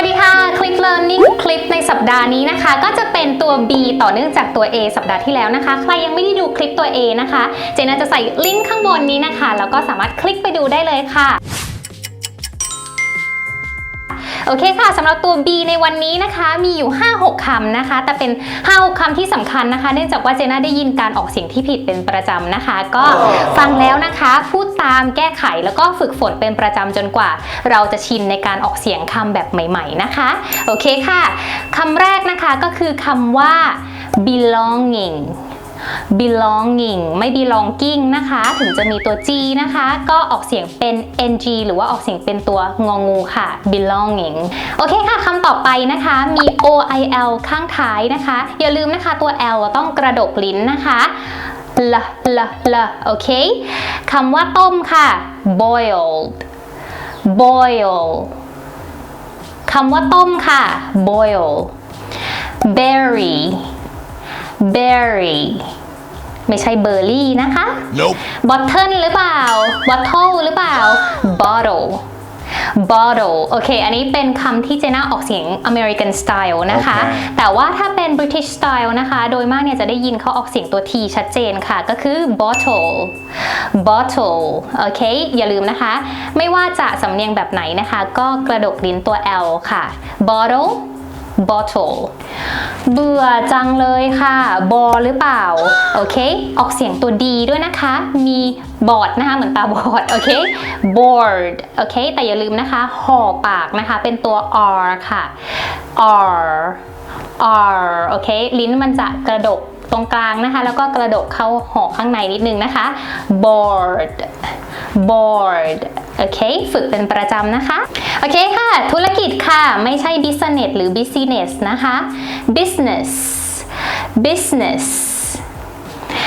วัสดีค่ะ Click Learning คลิปในสัปดาห์นี้นะคะ ก็จะเป็นตัว B ต่อเนื่องจากตัว A สัปดาห์ที่แล้วนะคะ ใครยังไม่ได้ดูคลิปตัว A นะคะ เจน่าจะใส่ลิงก์ข้างบนนี้นะคะ แล้วก็สามารถคลิกไปดูได้เลยค่ะ โอเคค่ะสำหรับตัว B ในวันนี้นะคะมีอยู่ 5-6คำนะคะ แต่เป็น5-6คำที่สำคัญนะคะ เนื่องจากว่าเจน่าได้ยินการออกเสียงที่ผิดเป็นประจำนะคะ ก็ฟังแล้วนะคะ พูดตามแก้ไขแล้วก็ฝึกฝนเป็นประจำจนกว่า เราจะชินในการออกเสียงคำแบบใหม่ ๆนะคะ โอเคค่ะคำแรกนะคะก็คือคำว่า belonging belonging ไม่ belonging นะคะ ถึงจะมีตัว g นะคะ ก็ออกเสียงเป็น ng หรือว่าออกเสียงเป็นตัวงองูค่ะ belonging โอเคค่ะคำต่อไปนะคะ มี oil ข้างท้ายนะคะ อย่าลืมนะคะตัว l ต้องกระดกลิ้นนะคะลลลโอเคคำว่าต้มค่ะ boiled boil คำว่าต้มค่ะ boil berry berry ไม่ใช่เบอร์รี่นะคะ Nope. bottle หรือเปล่า bottle หรือเปล่า bottle bottle โอเค อันนี้เป็นคำที่เจน่าออกเสียง American style นะคะโอเคแต่ว่าถ้าเป็น British style นะคะ โดยมากเนี่ยจะได้ยินเขาออกเสียงตัว T ชัดเจนค่ะ ก็คือ bottle bottle โอเค อย่าลืมนะคะ ไม่ว่าจะสำเนียงแบบไหนนะคะ ก็กระดกลิ้นตัว L ค่ะ bottle bottle เบื่อจังเลยค่ะ บอหรือเปล่า โอเค ออกเสียงตัว D ด้วยนะคะ มีบอดนะคะ เหมือนตาบอด โอเค bored โอเค แต่อย่าลืมนะคะ ห่อปากนะคะ เป็นตัว R ค่ะ R R โอเค ลิ้นมันจะกระดกตรงกลางนะคะ แล้วก็กระดกเข้าห่อข้างในนิดนึงนะคะ bored bored โอเค ฝึกเป็นประจำนะคะ โอเคค่ะ ธุรกิจ ไม่ใช่ business หรือ business นะคะ business business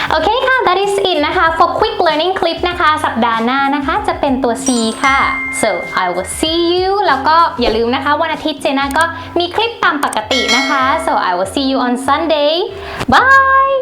โอเคค่ะ that is it นะคะ for quick learning clip นะคะ สัปดาห์หน้านะคะ จะเป็นตัว C ค่ะ so I will see you แล้วก็อย่าลืมนะคะ วันอาทิตย์เจน่าก็มีคลิปตามปกตินะคะ so I will see you on Sunday bye